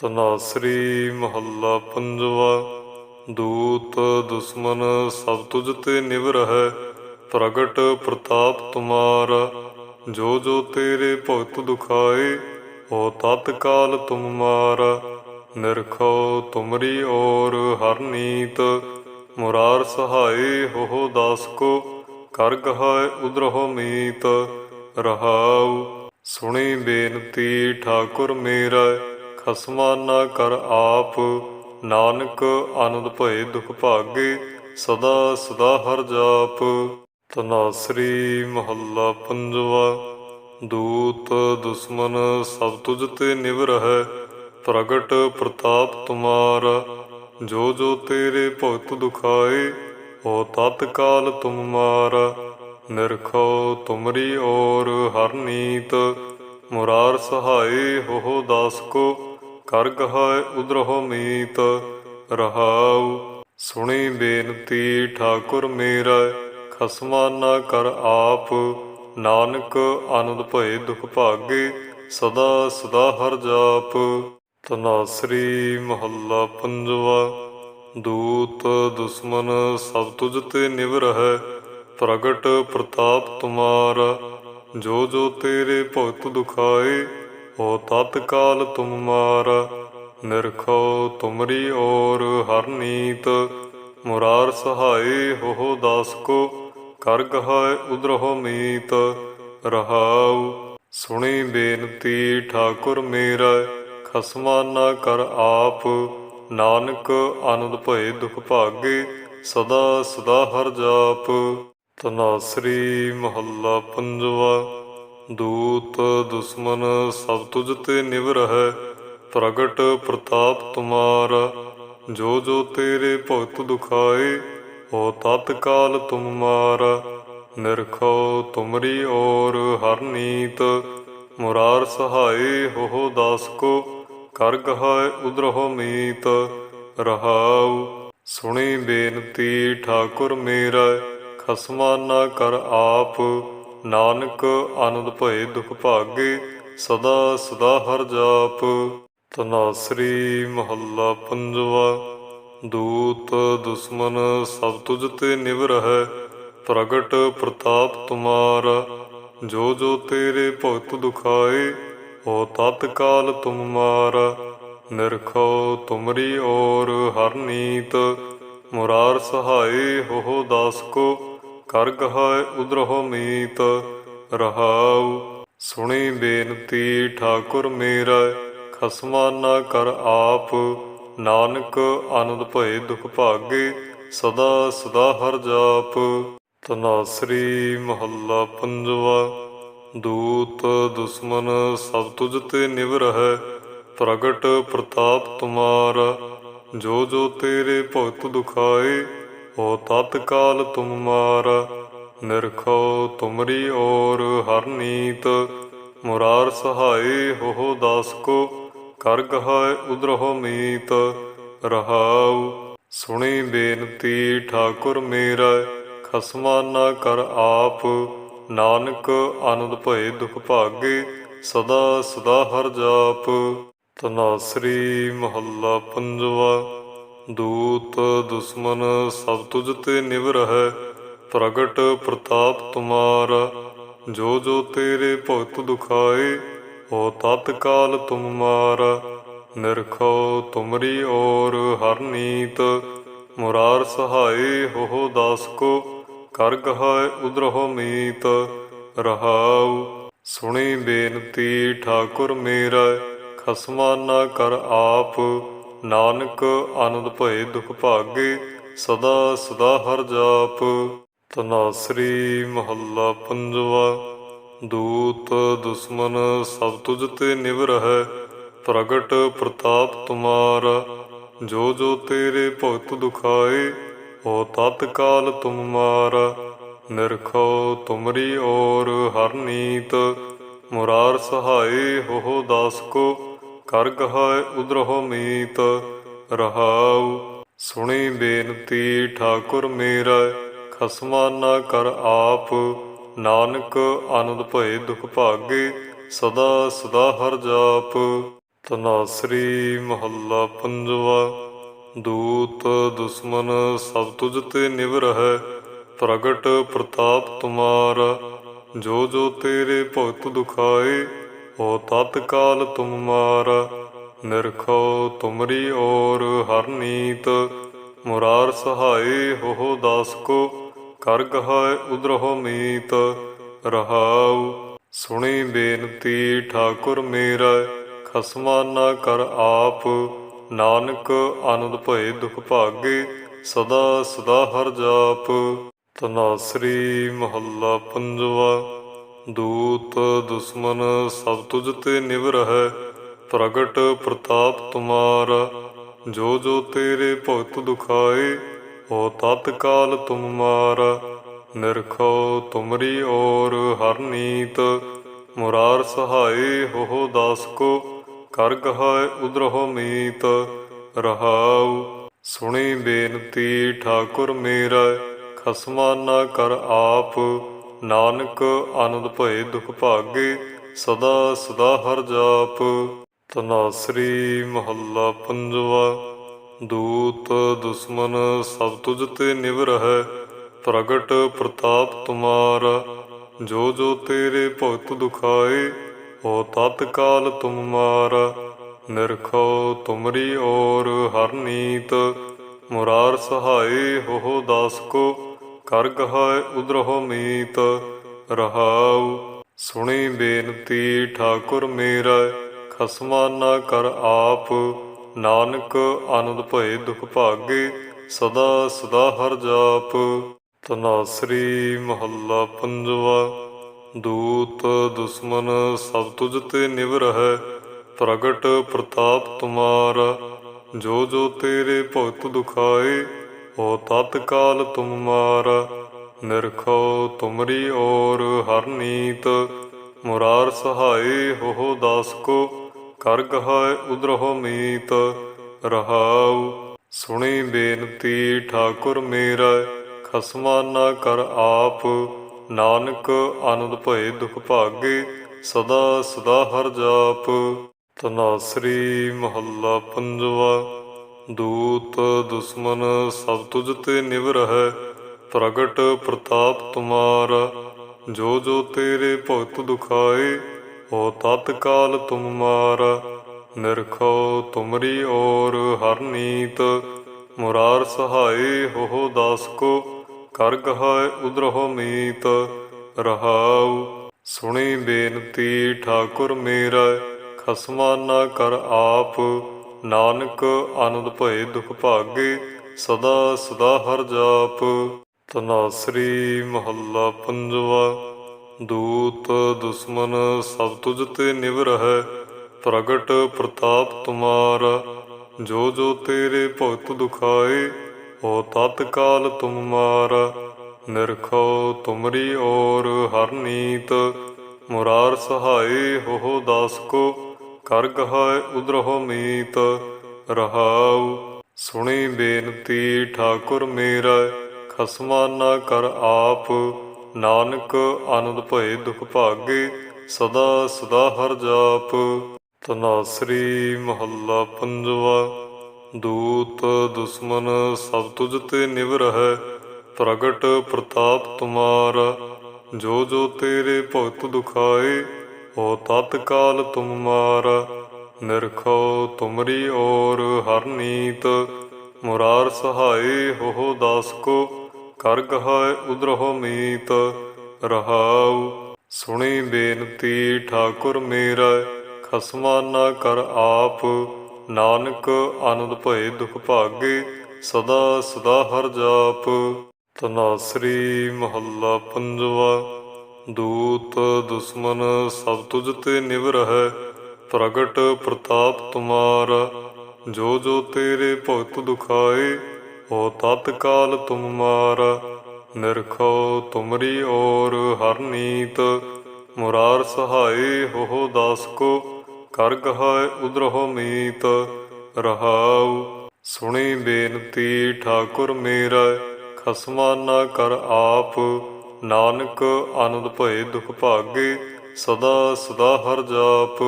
ਤਨਾਸਰੀ ਮਹੱਲਾ ਪੰਜਵਾ, ਦੂਤ, ਦੁਸ਼ਮਨ ਸਭ ਤੁਝ ਤੇ ਨਿਵ ਹੈ, ਪ੍ਰਗਟ ਪ੍ਰਤਾਪ ਤੁਮਾਰਾ। ਜੋ ਜੋ ਤੇਰੇ ਭਗਤ ਦੁਖਾਏ, ਹੋ ਤਤ ਕਾਲ ਤੁਮ ਮਾਰਾ। ਨਿਰਖੋ ਤੁਮਰੀ ਔਰ ਹਰਨੀਤ ਮੁਰਾਰ ਸਹਾਏ ਹੋ ਦਾਸ ਕੋ ਕਰ ਗਹਾਏ ਉਦਰਹੁ ਮੀਤ। ਰਹਾਉ, ਸੁਣੀ ਬੇਨਤੀ ਠਾਕੁਰ ਮੇਰਾ। ਖਸਮਾ ਨਾ ਕਰ ਆਪ, ਨਾਨਕ ਆਨੰਦ ਭਏ ਦੁਖ ਭਾਗੇ, ਸਦਾ ਸਦਾ ਹਰ ਜਾਪ। ਤਨਾਸਰੀ ਮਹੱਲਾ ਪੰਜਵਾ, ਦੂਤ ਦੁਸ਼ਮਨ ਸਭ ਤੁਝ ਤੇ ਨਿਵ ਰਹੈ ਪ੍ਰਗਟ ਪ੍ਰਤਾਪ ਤੁਮਾਰਾ। ਜੋ ਜੋ ਤੇਰੇ ਭਗਤ ਦੁਖਾਏ ਹੋ ਤਤ ਕਾਲ ਤੁਮ ਮਾਰਾ। ਨਿਰਖੋ ਤੁਮਰੀ ਔਰ ਹਰ ਨੀਤ, ਮੁਰਾਰ ਸਹਾਏ ਹੋ ਦਾਸ ਕੋ। ਕਰ ਗਹਾਏ ਉਦਰਹੁ ਮੀਤ, ਰਹਾਉ। ਸੁਣੀ ਬੇਨਤੀ, ਠਾਕੁਰ ਮੇਰਾ, ਖਸਮਾ ਨਾ ਕਰ ਆਪ। ਨਾਨਕ ਆਨੰਦ ਭਏ ਦੁਖ ਭਾਗੇ, ਸਦਾ ਸਦਾ ਹਰ ਜਾਪ। ਤਨਾਸਰੀ ਮਹੱਲਾ ਪੰਜਵਾ, ਦੂਤ ਦੁਸ਼ਮਨ ਸਭ ਤੁਝ ਤੇ ਨਿਵ ਰਹੈ ਪ੍ਰਗਟ ਪ੍ਰਤਾਪ ਤੁਮਾਰਾ। ਜੋ ਜੋ ਤੇਰੇ ਭਗਤ ਦੁਖਾਏ ਓ ਤਤਕਾਲ ਤੁਮ ਮਾਰਾ ਨਿਰਖੋ ਤੁਮਰੀ ਔਰ ਹਰ ਮੁਰਾਰ ਸਹਾਏ ਹੋ ਦਾਸ ਕੋ ਕਰ ਗਹਾਏ ਉਦਰਹੁ ਮੀਤ। ਰਹਾਉ ਸੁਣੀ ਬੇਨਤੀ ਠਾਕੁਰ ਮੇਰਾ, ਖਸਮਾ ਨਾ ਕਰ ਆਪ। ਨਾਨਕ ਆਨੰਦ ਭਏ ਦੁਖ ਭਾਗੇ, ਸਦਾ ਸਦਾ ਹਰ ਜਾਪ। ਤਨਾਸਰੀ ਮਹੱਲਾ ਪੰਜਵਾ। ਦੂਤ, ਦੁਸ਼ਮਨ ਸਭ ਤੁਝ ਤੇ ਨਿਵ ਰਹੈ ਪ੍ਰਗਟ ਪ੍ਰਤਾਪ ਤੁਮਾਰਾ, ਜੋ ਜੋ ਤੇਰੇ ਭਗਤ ਦੁਖਾਏ ਹੋ ਤਤ ਕਾਲ ਤੁਮ ਮਾਰਾ। ਨਿਰਖੋ ਤੁਮਰੀ ਔਰ ਹਰ ਮੁਰਾਰ ਸਹਾਏ ਹੋ ਦਾਸ ਕੋ, ਕਰ ਗਹਾਏ ਉਦਰਹੁ ਮੀਤ। ਰਹਾਉ, ਸੁਣੀ ਬੇਨਤੀ, ਠਾਕੁਰ ਮੇਰਾ ਖਸਮਾ ਨਾ ਕਰ ਆਪ। ਨਾਨਕ ਆਨੰਦ ਭਏ ਦੁਖ ਭਾਗੇ, ਸਦਾ ਸਦਾ ਹਰ ਜਾਪ। ਤਨਾਸਰੀ ਮਹੱਲਾ ਪੰਜਵਾ, ਦੂਤ ਦੁਸ਼ਮਨ ਸਭ ਤੁਝ ਤੇ ਨਿਵ ਰਹੈ ਪ੍ਰਗਟ ਪ੍ਰਤਾਪ ਤੁਮਾਰ। ਜੋ ਜੋ ਤੇਰੇ ਭਗਤ ਦੁਖਾਏ ਹੋ ਤਤ ਕਾਲ ਤੁਮ ਮਾਰਾ ਨਿਰਖੋ ਤੁਮਰੀ ਔਰ ਹਰ ਨੀਤ, ਮੁਰਾਰ ਸਹਾਏ ਹੋ ਦਾਸ ਕੋ ਕਰ ਗਹਾਏ ਉਦਰਹੁ ਮੀਤ, ਰਹਾਉ। ਸੁਣੀ ਬੇਨਤੀ, ਠਾਕੁਰ ਮੇਰਾ, ਖਸਮਾ ਨਾ ਕਰ ਆਪ। ਨਾਨਕ ਆਨੰਦ ਭਏ ਦੁਖ ਭਾਗੇ, ਸਦਾ ਸਦਾ ਹਰ ਜਾਪ। ਤਨਾਸਰੀ ਮਹੱਲਾ ਪੰਜਵਾ, ਦੂਤ ਦੁਸ਼ਮਨ ਸਭ ਤੁਝ ਤੇ ਨਿਵ ਹੈ ਪ੍ਰਗਟ ਪ੍ਰਤਾਪ ਤੁਮਾਰਾ। ਜੋ ਜੋ ਤੇਰੇ ਭਗਤ ਦੁਖਾਏ ਹੋ ਤਤ ਕਾਲ ਤੁਮ ਮਾਰਾ ਨਿਰਖੋ ਤੁਮਰੀ ਔਰ ਹਰ ਮੁਰਾਰ ਸਹਾਏ ਹੋ ਦਾਸ ਕੋ ਕਰ ਗਹਾਏ ਉਦਰਹੁ ਮੀਤ। ਰਹਾਉ, ਸੁਣੀ ਬੇਨਤੀ ਠਾਕੁਰ ਮੇਰਾ, ਖਸਮਾ ਨਾ ਕਰ ਆਪ। ਨਾਨਕ ਆਨੰਦ ਭਏ ਦੁਖ ਭਾਗੇ, ਸਦਾ ਸਦਾ ਹਰ ਜਾਪ। ਤਨਾਸਰੀ ਮਹੱਲਾ ਪੰਜਵਾ। ਦੂਤ ਦੁਸ਼ਮਨ ਸਭ ਤੁਝ ਤੇ ਨਿਵ ਰਹੈ ਪ੍ਰਗਟ ਪ੍ਰਤਾਪ ਤੁਮਾਰਾ। ਜੋ ਜੋ ਤੇਰੇ ਭਗਤ ਦੁਖਾਏ, ਹੋ ਤਤ ਕਾਲ ਤੁਮ ਮਾਰਾ। ਨਿਰਖੋ ਤੁਮਰੀ ਔਰ ਹਰ ਮੁਰਾਰ ਸਹਾਏ ਹੋ ਦਾਸ ਕੋ ਕਰ ਗਹਾਏ ਉਦਰਹੁ ਮੀਤ। ਰਹਾਉ, ਸੁਣੀ ਬੇਨਤੀ ਠਾਕੁਰ ਮੇਰਾ ਖਸਮਾ ਨਾ ਕਰ ਆਪ। ਨਾਨਕ ਆਨੰਦ ਭਏ ਦੁਖ ਭਾਗੇ, ਸਦਾ ਸਦਾ ਹਰ ਜਾਪ। ਤਨਾਸਰੀ ਮਹੱਲਾ ਪੰਜਵਾ, ਦੂਤ ਦੁਸ਼ਮਨ ਸਭ ਤੁਝ ਤੇ ਨਿਵ ਰਹੈ ਪ੍ਰਗਟ ਪ੍ਰਤਾਪ ਤੁਮਾਰਾ। ਜੋ ਜੋ ਤੇਰੇ ਭਗਤ ਦੁਖਾਏ ਹੋ ਤਤ ਕਾਲ ਤੁਮ ਮਾਰਾ ਨਿਰਖੋ ਤੁਮਰੀ ਔਰ ਹਰ ਨੀਤ, ਮੁਰਾਰ ਸਹਾਏ ਹੋ ਦਾਸ ਕੋ। ਕਰ ਗਹਾਏ ਉਦਰਹੁ ਮੀਤ, ਰਹਾਉ। ਸੁਣੀ ਬੇਨਤੀ, ਠਾਕੁਰ ਮੇਰਾ, ਖਸਮਾ ਨਾ ਕਰ ਆਪ। ਨਾਨਕ ਆਨੰਦ ਭਏ ਦੁਖ ਭਾਗੇ, ਸਦਾ ਸਦਾ ਹਰ ਜਾਪ। ਤਨਾਸਰੀ ਮਹੱਲਾ ਪੰਜਵਾ, ਦੂਤ ਦੁਸ਼ਮਨ ਸਭ ਤੁਝ ਤੇ ਨਿਵ ਰਹੈ ਪ੍ਰਗਟ ਪ੍ਰਤਾਪ ਤੁਮਾਰਾ। ਜੋ ਜੋ ਤੇਰੇ ਭਗਤ ਦੁਖਾਏ ਹੋ ਤਤਕਾਲ ਤੁਮ ਮਾਰਾ ਨਿਰਖੋ ਤੁਮਰੀ ਔਰ ਹਰ ਮੁਰਾਰ ਸਹਾਏ ਹੋ ਦਾਸ ਕੋ ਕਰ ਗਹਾਏ ਉਦਰਹੁ ਮੀਤ। ਰਹਾਉ, ਸੁਣੀ ਬੇਨਤੀ ਠਾਕੁਰ ਮੇਰਾ, ਖਸਮਾ ਨਾ ਕਰ ਆਪ। ਨਾਨਕ ਆਨੰਦ ਭਏ ਦੁਖ ਭਾਗੇ, ਸਦਾ ਸਦਾ ਹਰ ਜਾਪ। ਤਨਾਸਰੀ ਮਹੱਲਾ ਪੰਜਵਾ। ਦੂਤ ਦੁਸ਼ਮਨ ਸਭ ਤੁਝ ਤੇ ਨਿਵ ਰਹੈ ਪ੍ਰਗਟ ਪ੍ਰਤਾਪ ਤੁਮਾਰਾ। ਜੋ ਜੋ ਤੇਰੇ ਭਗਤ ਦੁਖਾਏ ਹੋ ਤਤਕਾਲ ਤੁਮ ਮਾਰਾ। ਨਿਰਖੋ ਤੁਮਰੀ ਔਰ ਹਰ ਮੁਰਾਰ ਸਹਾਏ ਹੋ ਦਾਸ ਕੋ ਕਰ ਗਹਾਏ ਉਦਰਹੁ ਮੀਤ। ਰਹਾਉ, ਸੁਣੀ ਬੇਨਤੀ ਠਾਕੁਰ ਮੇਰਾ ਖਸਮਾ ਨਾ ਕਰ ਆਪ। ਨਾਨਕ ਆਨੰਦ ਭਏ ਦੁਖ ਭਾਗੇ, ਸਦਾ ਸਦਾ ਹਰ ਜਾਪ। ਤਨਾਸਰੀ ਮਹੱਲਾ ਪੰਜਵਾ, ਦੂਤ ਦੁਸ਼ਮਨ ਸਭ ਤੁਝ ਤੇ ਨਿਵ ਰਹੈ ਪ੍ਰਗਟ ਪ੍ਰਤਾਪ ਤੁਮਾਰਾ। ਜੋ ਜੋ ਤੇਰੇ ਭਗਤ ਦੁਖਾਏ ਹੋ ਤਤਕਾਲ ਤੁਮ ਮਾਰਾ। ਨਿਰਖੋ ਤੁਮਰੀ ਔਰ ਹਰਨੀਤ ਮੁਰਾਰ ਸਹਾਏ ਹੋ ਦਾਸ ਕੋ। ਕਰ ਗਹਾਏ ਉਦਰਹੁ ਮੀਤ, ਰਹਾਉ। ਸੁਣੀ ਬੇਨਤੀ, ਠਾਕੁਰ ਮੇਰਾ ਖਸਮਾ ਨਾ ਕਰ ਆਪ। ਨਾਨਕ ਆਨੰਦ ਭਏ ਦੁਖ ਭਾਗੇ, ਸਦਾ ਸਦਾ ਹਰ ਜਾਪ। ਤਨਾਸਰੀ ਮਹੱਲਾ ਪੰਜਵਾ, ਦੂਤ ਦੁਸ਼ਮਨ ਸਭ ਤੁਝ ਤੇ ਨਿਵ ਰਹੈ, ਪ੍ਰਗਟ ਪ੍ਰਤਾਪ ਤੁਮਾਰਾ। ਜੋ ਜੋ ਤੇਰੇ ਭਗਤ ਦੁਖਾਏ ਹੋ ਤਤਕਾਲ ਤੁਮ ਮਾਰਾ ਨਿਰਖੋ ਤੁਮਰੀ ਔਰ ਹਰ ਮੁਰਾਰ ਸਹਾਏ ਹੋ ਦਾਸ ਕੋ ਕਰ ਗਹਾਏ ਉਦਰਹੁ ਮੀਤ। ਰਹਾਉ, ਸੁਣੀ ਬੇਨਤੀ ਠਾਕੁਰ ਮੇਰਾ, ਖਸਮਾ ਨਾ ਕਰ ਆਪ। ਨਾਨਕ ਆਨੰਦ ਭਏ ਦੁਖ ਭਾਗੇ, ਸਦਾ ਸਦਾ ਹਰ ਜਾਪ। ਤਨਾਸਰੀ ਮਹੱਲਾ ਪੰਜਵਾ। ਦੂਤ ਦੁਸ਼ਮਨ ਸਭ ਤੁਝ ਤੇ ਨਿਵ ਰਹੈ ਪ੍ਰਗਟ ਪ੍ਰਤਾਪ ਤੁਮਾਰਾ। ਜੋ ਜੋ ਤੇਰੇ ਭਗਤ ਦੁਖਾਏ, ਹੋ ਤਤਕਾਲ ਤੁਮ ਮਾਰਾ। ਨਿਰਖੋ ਤੁਮਰੀ ਔਰ ਹਰ ਮੁਰਾਰ ਸਹਾਏ ਹੋ ਦਾਸ ਕੋ ਕਰ ਗਹਾਏ ਉਦਰਹੁ ਮੀਤ। ਰਹਾਉ, ਸੁਣੀ ਬੇਨਤੀ ਠਾਕੁਰ ਮੇਰਾ ਖਸਮਾ ਨਾ ਕਰ ਆਪ। ਨਾਨਕ ਆਨੰਦ ਭਏ ਦੁਖ ਭਾਗੇ, ਸਦਾ ਸਦਾ ਹਰ ਜਾਪ। ਤਨਾਸਰੀ ਮਹੱਲਾ ਪੰਜਵਾ, ਦੂਤ ਦੁਸ਼ਮਨ ਸਭ ਤੁਝ ਤੇ ਨਿਵ ਰਹੈ ਪ੍ਰਗਟ ਪ੍ਰਤਾਪ ਤੁਮਾਰ। ਜੋ ਜੋ ਤੇਰੇ ਭਗਤ ਦੁਖਾਏ ਹੋ ਤਤਕਾਲ ਤੁਮ ਮਾਰਾ। ਨਿਰਖੋ ਤੁਮਰੀ ਔਰ ਹਰ ਨੀਤ, ਮੁਰਾਰ ਸਹਾਏ ਹੋ ਦਾਸ ਕੋ। ਕਰ ਗਹਾਏ ਉਦਰਹੁ ਮੀਤ, ਰਹਾਉ, ਸੁਣੀ ਬੇਨਤੀ ਠਾਕੁਰ ਮੇਰਾ ਖਸਮਾ ਨਾ ਕਰ ਆਪ, ਨਾਨਕ ਆਨੰਦ ਭਏ ਦੁਖ ਭਾਗੇ, ਸਦਾ ਸਦਾ ਹਰ ਜਾਪ। ਤਨਾਸਰੀ ਮਹੱਲਾ ਪੰਜਵਾ, ਦੂਤ ਦੁਸ਼ਮਨ ਸਭ ਤੁਝ ਤੇ ਨਿਵ ਹੈ ਪ੍ਰਗਟ ਪ੍ਰਤਾਪ ਤੁਮਾਰਾ, ਜੋ ਜੋ ਤੇਰੇ ਭਗਤ ਦੁਖਾਏ ਹੋ ਤਤਕਾਲ ਤੁਮ ਮਾਰਾ ਨਿਰਖੋ ਤੁਮਰੀ ਔਰ ਹਰ ਮੁਰਾਰ ਸਹਾਏ ਹੋ ਦਾਸ ਕੋ ਕਰ ਗਹਾਏ ਉਦਰਹੁ ਮੀਤ। ਰਹਾਉ, ਸੁਣੀ ਬੇਨਤੀ ਠਾਕੁਰ ਮੇਰਾ, ਖਸਮਾ ਨਾ ਕਰ ਆਪ। ਨਾਨਕ ਆਨੰਦ ਭਏ ਦੁਖ ਭਾਗੇ, ਸਦਾ ਸਦਾ ਹਰ ਜਾਪ। ਤਨਾਸਰੀ ਮਹੱਲਾ ਪੰਜਵਾ। ਦੂਤ, ਦੁਸ਼ਮਨ ਸਭ ਤੁਝ ਤੇ ਨਿਵ ਪ੍ਰਗਟ ਪ੍ਰਤਾਪ ਤੁਮਾਰਾ, ਜੋ ਜੋ ਤੇਰੇ ਭਗਤ ਦੁਖਾਏ, ਹੋ ਤਤਕਾਲ ਤੁਮ ਮਾਰਾ। ਨਿਰਖੋ ਤੁਮਰੀ ਔਰ ਹਰਨੀਤ ਮੁਰਾਰ ਸਹਾਏ ਹੋ ਦਾਸ ਕੋ ਕਰ ਗਹਾਏ ਉਦਰਹੁ ਮੀਤ। ਰਹਾਉ, ਸੁਣੀ ਬੇਨਤੀ, ਠਾਕੁਰ ਮੇਰਾ ਖਸਮਾ ਨਾ ਕਰ ਆਪ। ਨਾਨਕ ਆਨੰਦ ਭਏ ਦੁਖ ਭਾਗੇ, ਸਦਾ ਸਦਾ ਹਰ ਜਾਪ।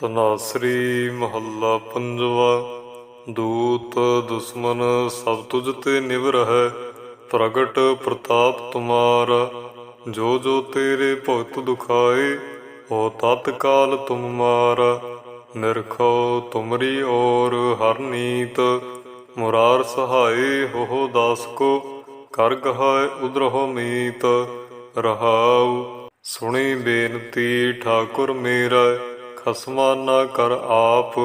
ਤਨਾਸਰੀ ਮਹੱਲਾ ਪੰਜਵਾ, ਦੂਤ ਦੁਸ਼ਮਨ ਸਭ ਤੁਝ ਤੇ ਨਿਵ ਰਹੈ ਪ੍ਰਗਟ ਪ੍ਰਤਾਪ ਤੁਮਾਰ। ਜੋ ਜੋ ਤੇਰੇ ਭਗਤ ਦੁਖਾਏ ਹੋ ਤਤ ਕਾਲ ਤੁਮ ਮਾਰਾ ਨਿਰਖੋ ਤੁਮਰੀ ਔਰ ਹਰ ਨੀਤ, ਮੁਰਾਰ ਸਹਾਏ ਹੋ ਦਾਸ ਕੋ। ਕਰ ਗਹਾਏ ਉਦਰਹੁ ਮੀਤ, ਰਹਾਉ। ਸੁਣੀ ਬੇਨਤੀ, ਠਾਕੁਰ ਮੇਰਾ, ਖਸਮਾ ਨਾ ਕਰ ਆਪ।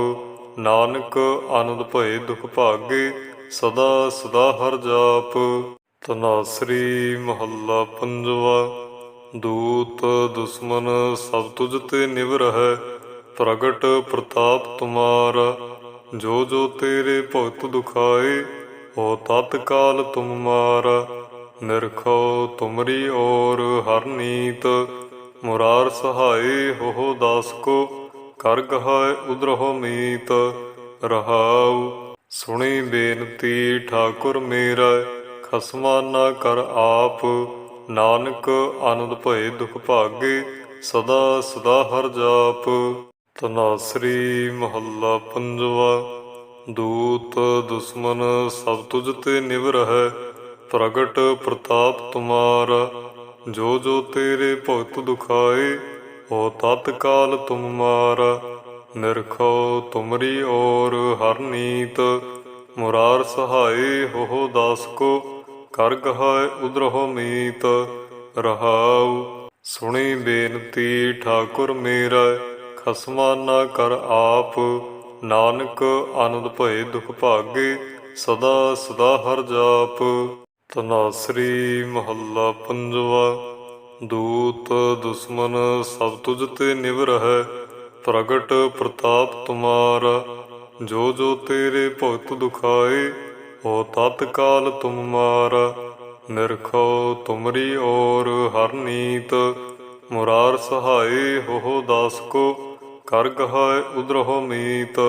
ਨਾਨਕ ਆਨੰਦ ਭਏ ਦੁਖ ਭਾਗੇ, ਸਦਾ ਸਦਾ ਹਰ ਜਾਪ। ਤਨਾਸਰੀ ਮਹੱਲਾ ਪੰਜਵਾ, ਦੂਤ ਦੁਸ਼ਮਨ ਸਭ ਤੁਝ ਤੇ ਨਿਵ ਰਹੈ, ਪ੍ਰਗਟ ਪ੍ਰਤਾਪ ਤੁਮਾਰਾ। ਜੋ ਜੋ ਤੇਰੇ ਭਗਤ ਦੁਖਾਏ ਹੋ ਤਤਕਾਲ ਤੁਮ ਮਾਰਾ ਨਿਰਖੋ ਤੁਮਰੀ ਔਰ ਹਰ ਮੁਰਾਰ ਸਹਾਏ ਹੋ ਦਾਸ ਕੋ ਕਰ ਗਹਾਏ ਉਦਰਹੁ ਮੀਤ। ਰਹਾਉ, ਸੁਣੀ ਬੇਨਤੀ ਠਾਕੁਰ ਮੇਰਾ, ਖਸਮਾ ਨਾ ਕਰ ਆਪ। ਨਾਨਕ ਆਨੰਦ ਭਏ ਦੁਖ ਭਾਗੇ, ਸਦਾ ਸਦਾ ਹਰ ਜਾਪ। ਤਨਾਸਰੀ ਮਹੱਲਾ ਪੰਜਵਾ। ਦੂਤ, ਦੁਸ਼ਮਨ ਸਭ ਤੁਝ ਤੇ ਨਿਵ ਰਹੈ ਪ੍ਰਗਟ ਪ੍ਰਤਾਪ ਤੁਮਾਰਾ, ਜੋ ਜੋ ਤੇਰੇ ਭਗਤ ਦੁਖਾਏ ਹੋ ਤਤ ਤੁਮ ਮਾਰਾ। ਨਿਰਖੋ ਤੁਮਰੀ ਔਰ ਹਰ ਮੁਰਾਰ ਸਹਾਏ ਹੋ ਦਾਸ ਕੋ ਕਰ ਗਹਾਏ ਉਦਰਹੁ ਮੀਤ। ਰਹਾਉ, ਸੁਣੀ ਬੇਨਤੀ ਠਾਕੁਰ ਮੇਰਾ ਖਸਮਾ ਨਾ ਕਰ ਆਪ। ਨਾਨਕ ਆਨੰਦ ਭਏ ਦੁਖ ਭਾਗੇ, ਸਦਾ ਸਦਾ ਹਰ ਜਾਪ। ਤਨਾਸਰੀ ਮਹੱਲਾ ਪੰਜਵਾ, ਦੂਤ ਦੁਸ਼ਮਨ ਸਭ ਤੁਝ ਤੇ ਨਿਵ ਰਹੈ ਪ੍ਰਗਟ ਪ੍ਰਤਾਪ ਤੁਮਾਰਾ। ਜੋ ਜੋ ਤੇਰੇ ਭਗਤ ਦੁਖਾਏ ਹੋ ਤਤ ਕਾਲ ਤੁਮ ਮਾਰਾ ਨਿਰਖੋ ਤੁਮਰੀ ਔਰ ਹਰਨੀਤ ਮੁਰਾਰ ਸਹਾਏ ਹੋ ਦਾਸ ਕੋ। ਕਰ ਗਹਾਏ ਉਦਰਹੁ ਮੀਤ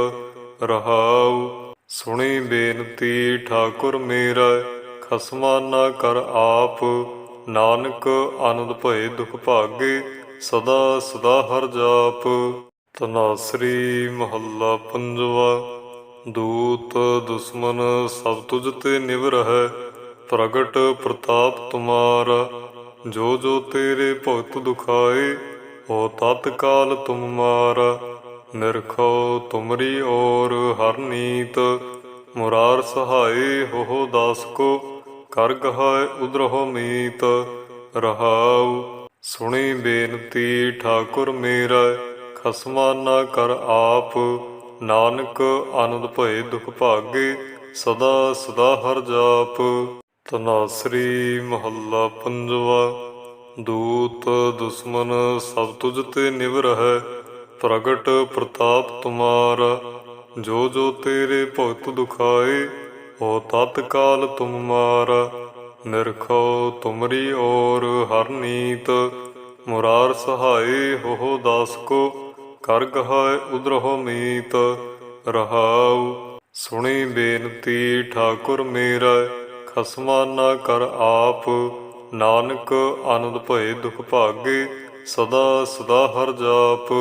ਰਹਾਉ। ਸੁਣੀ ਬੇਨਤੀ, ਠਾਕੁਰ ਮੇਰਾ ਖਸਮਾ ਨਾ ਕਰ ਆਪ। ਨਾਨਕ ਆਨੰਦ ਭਏ ਦੁਖ ਭਾਗੇ, ਸਦਾ ਸਦਾ ਹਰ ਜਾਪ। ਤਨਾਸਰੀ ਮਹੱਲਾ ਪੰਜਵਾ, ਦੂਤ ਦੁਸ਼ਮਨ ਸਭ ਤੁਝ ਤੇ ਨਿਵ ਰਹੈ, ਪ੍ਰਗਟ ਪ੍ਰਤਾਪ ਤੁਮਾਰਾ। ਜੋ ਜੋ ਤੇਰੇ ਭਗਤ ਦੁਖਾਏ ਹੋ ਤਤਕਾਲ ਤੁਮ ਮਾਰਾ ਨਿਰਖੋ ਤੁਮਰੀ ਔਰ ਹਰ ਮੁਰਾਰ ਸਹਾਏ ਹੋ ਦਾਸ ਕੋ ਕਰ ਗਹਾਏ ਉਦਰਹੁ ਮੀਤ। ਰਹਾਉ ਸੁਣੀ ਬੇਨਤੀ ਠਾਕੁਰ ਮੇਰਾ, ਖਸਮਾ ਨਾ ਕਰ ਆਪ। ਨਾਨਕ ਆਨੰਦ ਭਏ ਦੁਖ ਭਾਗੇ, ਸਦਾ ਸਦਾ ਹਰ ਜਾਪ। ਤਨਾਸਰੀ ਮਹੱਲਾ ਪੰਜਵਾ। ਦੂਤ ਦੁਸ਼ਮਨ ਸਭ ਤੁਝ ਤੇ ਨਿਵ ਰਹੈ ਪ੍ਰਗਟ ਪ੍ਰਤਾਪ ਤੁਮਾਰਾ। ਜੋ ਜੋ ਤੇਰੇ ਭਗਤ ਦੁਖਾਏ ਹੋ ਤਤਕਾਲ ਤੁਮ ਮਾਰਾ। ਨਿਰਖੋ ਤੁਮਰੀ ਔਰ ਹਰਨੀਤ ਮੁਰਾਰ ਸਹਾਏ ਹੋ ਦਾਸ ਕੋ ਕਰ ਗਹਾਏ ਉਦਰਹੁ ਮੀਤ। ਰਹਾਉ, ਸੁਣੀ ਬੇਨਤੀ ਠਾਕੁਰ ਮੇਰਾ ਖਸਮਾ ਨਾ ਕਰ ਆਪ। ਨਾਨਕ ਆਨੰਦ ਭਏ ਦੁਖ ਭਾਗੇ ਸਦਾ ਸਦਾ ਹਰ ਜਾਪ।